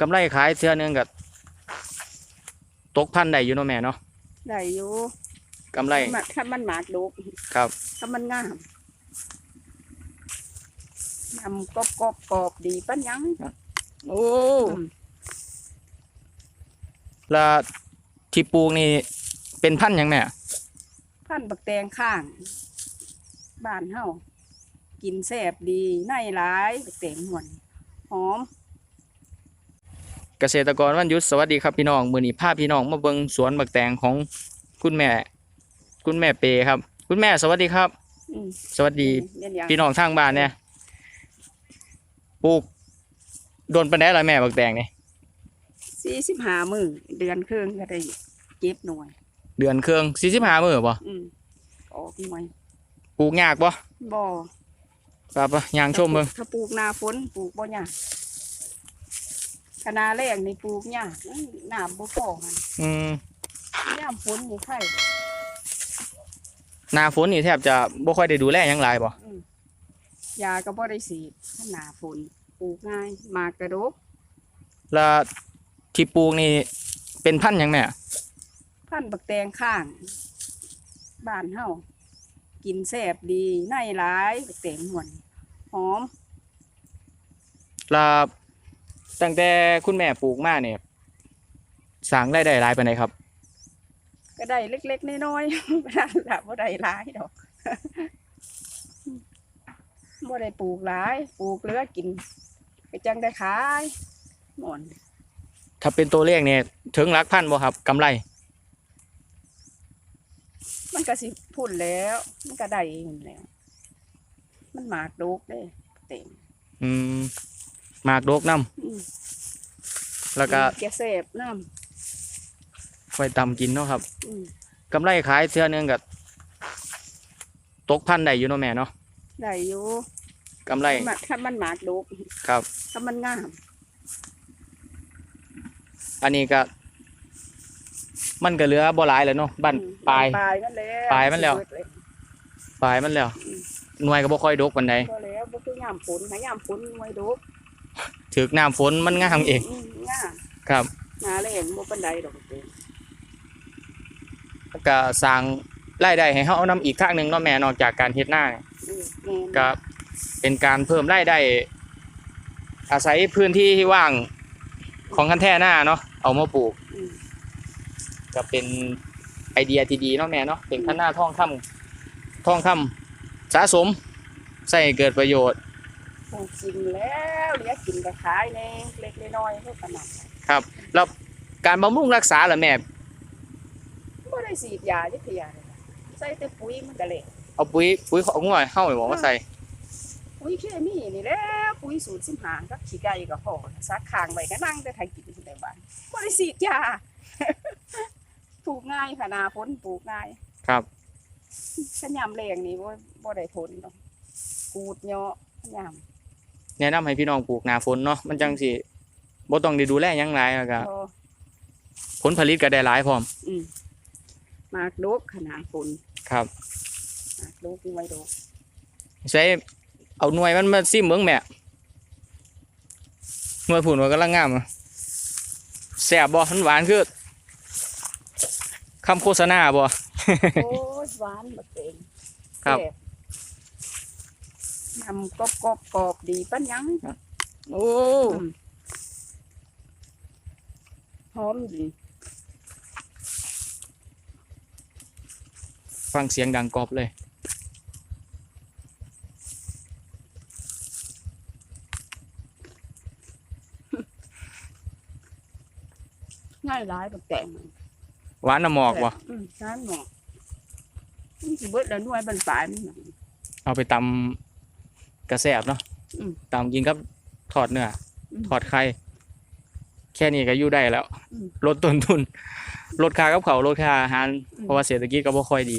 กำไรขายเทื่อหนึงก็ตกพันได้อยู่เนาะแม่เนาะได้อยู่กำไรมันถ้ามันหมากดุกครับ ถ้ามันงามนำกรอบกรอบกรอบดีปัญญังโอ้อืมแล้วที่ปลูกนี่เป็นพันธุ์หยังแม่พันธุ์บักแตงข้างบ้านเฮากินแซ่บดีในหลายบักแตงหวนหอม เกษตรกรวันหยุทธสวัสดีครับพี่น้องมื้อนี้พาพี่น้องมาเบิ่งสวนบักแตงของคุณแม่ คุณแม่เปครับ คุณแม่สวัสดีครับ อืมสวัสดีเรียนอย่างพี่น้องทางบ้านเนี่ยปลูกโดนปานใดล่ะแม่บักแตงนี่สี่สิบห้ามือเดือนครึ่งก็ได้เก็บหน่วย เดือนเครื่อง45มื้อบ่อืมออกหน่วยปลูกยากบ่บ่ป่ะป่ะย่างชมเบิ่งถ้าปลูกหนาฝนปลูกบ่ยาก คณะแรกนี่ปลูกยากน้ำบ่พอมันอืมยามฝนนี่ไข่หน้าฝนนี่แทบจะบ่ค่อยได้ดูแลหยังหลายบ่อืมยาก็บ่ได้สีดถ้าหนาฝนปลูกง่ายหมากกระดกแล้วที่ปลูกนี่เป็นพันธุ์หยังแม่พันธุ์บักแตงข้างบ้านเฮากินแซ่บดีในหลายบักแตงหวนหอมแล้ว ตั้งแต่คุณแม่ปลูกมาเนี่ยสร้างรายได้หลายปานใดครับ ก็ได้เล็กๆน้อยๆ บ่ได้ละบ่ได้หลายดอกบ่ได้ปลูกหลาย ปลูกเหลือกินก็จังได้ขายหมอนถ้าเป็นตัวเลขเนี่ยถึงหลักพันบ่ครับกำไร มันก็สิพูดแล้ว มันก็ได้เองแล้ว มันหมากดกเด้เต็ม อืม หมากโดกน้อืมำแล้วก็แกเสพน้ไว้ตำกินเนาะครับำอืมกำไรขายเทื่อหนึงก็ตกพันได้อยู่เนาะแม่เนาะได้อยู่กำไรมันถ้ามันหมากดกครับถ้ามันงามอันนี้ก็มันก็เหลือบ่หลายแล้วเนาะบ้านอืมปลายปลายมันแล้วปลายมันแล้วสิเบิดเยปลายมันแล้วหน่วยก็บ่ค่อยดกปานใดพอแล้วบ่คือยามฝนหายามฝนหน่วยดก ถึกน้ำฝนมันงามเองอืมงามครับหนาแรงบ่ปานใดดอกเต็มแล้วก็สร้างรายได้ให้เฮาเอานํอีกทางหนึงเนาะแม่นอกจากการเฮ็ดนาเนี่ยอืมแม่นก็เป็นการเพิ่มรายได้อาศัยพื้นที่ที่ว่างของคันแท่หน้าเนาะเอามาปลูกอืมก็เป็นไอเดียที่ดีเนาะแม่เนาะเป็นคันหน้าท่องคำท่องคำสะสมใส่ให้เกิดประโยชน์ คงกินแล้วเหลือกินก็ขายแน่เล็กๆน้อยๆเท่ากันน่ะครับแล้วการบำรุงรักษาล่ะแม่บ่ได้ฉีดยาจักเที่ยเลยใส่แต่ปุ๋ยมันก็เละเอาปุ๋ยปุ๋ยของง่อยเข้าไปบอกว่าใส่ปุ๋ยเคมีนี่แหล้วปุ๋ยสูตรสิบหางกับขี้ไก่ก็พอซักคางไว้ก็นั่งแต่ไทยกินอยู่ในบ้านบ่ได้ฉีดยาปลูกง่ายค่ะนาฝนปลูกง่ายครับขยามแรงนี่บ่บ่ได้ผลดอกกูดเหยาะขยาม แนะนำให้พี่น้องปลูกหนาฝนเนาะมันจังสิบ่ต้องได้ดูแลหยังหลายแล้วก็พอผลผลิตก็ได้หลายพร้อมอืมหมากดกขนาดฝนครับหมากดกอยู่ไว้ดกใช้เอาหน่วยมันมาซิมเบิ่งแม่หน่วยผุนว่ากำลังงามอะแซ่บบ่มันหวานคือคำโฆษณาบ่ โอ้ยหวานบักเต็งครับ แซ่ นำกรอบกรอบกรอบดีปัญญังโอ้อืมหอมดีฟังเสียงดังกรอบเลย ง่ายหลายบักแตงมันหวานน้ำหมอกบ่อืมน้ำหมอกมันสิเบิดแล้วหน่วยบรรปลายมันน่ะเอาไปตำ กระแสบเนาะอืมตำกินกับทอดเนื้ออมทอดไข่แค่นี้ก็อยู่ได้แล้ว อืมลดต้นทุน ลดค่ากับเขาวลดค่าอาหาร อืม เพราะว่าเศรษฐกิจก็บ่ค่อยดี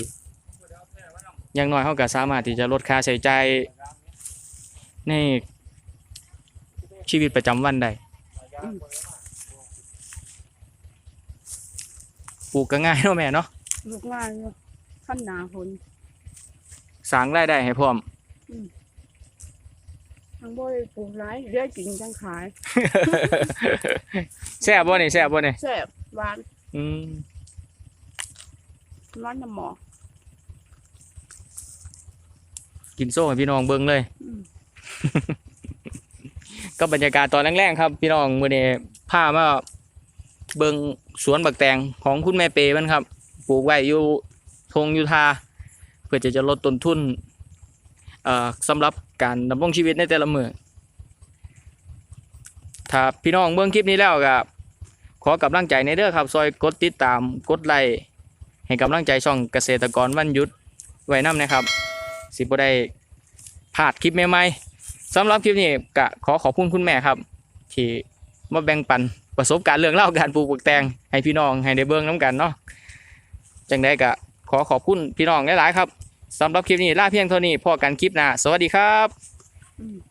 อย่างน้อยเขาก็สามารถที่จะลดค่าใช้จ่ายในชีวิตประจำวันได้อืม ปลูกก็ง่ายเนาะแม่เนาะลูกง่ายอยู่ขั้นหนาฝนสร้างรายได้ให้พร้อมอืม ทั้งบ่ได้ปลูกหลายเรื่อยกินจังขายแซ่บบ่นี่แซ่บบ่นี่แซ่บหวานอืมร้อนน้ำหมอกกินโซ่ให้พี่น้องเบิ่งเลย อืมก็บรรยากาศตอนแรกๆครับ พี่น้องมื้อนี้พามาเบิ่งสวนบักแตงของคุณแม่เปมันครับ ปลูกไว้อยู่ทงยูทา เพื่อจะจะลดต้นทุนเอ่อสำหรับ การดำรงชีวิตในแต่ละมือถ้าพี่น้องเบิ่งคลิปนี้แล้วก็ขอกำลังใจในเด้อครับ ซอยกดติดตามกดไลค์ให้กำลังใจช่องเกษตรกรวันยุดไว้นํนะครับ สิบได้พลาดคลิปใหม่ๆสำหรับคลิปนี้ก็ขอขอบคุณคุณแม่ครับ ที่มาแบ่งปันประสบการณ์เรื่องเล่าการปลูกบักแตงให้พี่น้องให้ได้เบิ่งน้ำกันเนาะจังได้ก็ขอขอบคุณพี่น้องหลายๆครับ สำหรับคลิปนี้ลาเพียงเท่านี้พอกันคลิปหน้าสวัสดีครับ